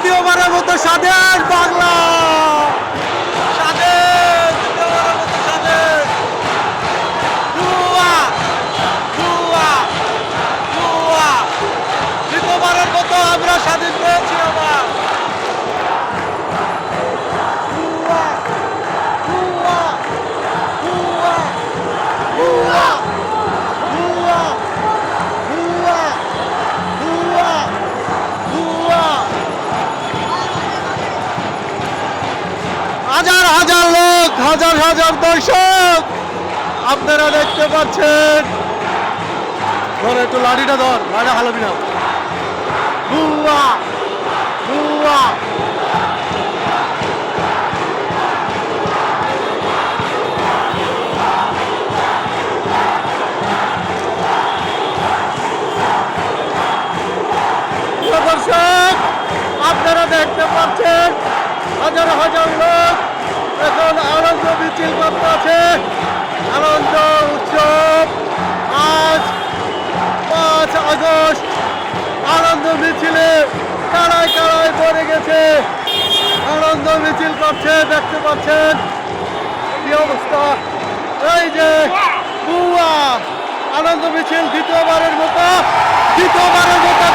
দ্বিতীয়বারের মতো স্বাধীন বাংলা। হাজার হাজার লোক, হাজার হাজার দর্শক। আপনারা দেখতে পাচ্ছেন। ধর একটু লাঠিটা ধর লাঠা হালাবি না দর্শক, আপনারা দেখতে পাচ্ছেন হাজার হাজার লোক এখন আনন্দ মিছিল করতে আছে। আনন্দ উৎসব আজ পাঁচ আগস্ট। আনন্দ মিছিলে কারায় কারায় পড়ে গেছে। আনন্দ মিছিল করছে, দেখতে পাচ্ছেন। কি অবস্থা? এই যে বুয়া। আনন্দ মিছিল দ্বিতীয়বারের মতো দ্বিতীয়বারের মতো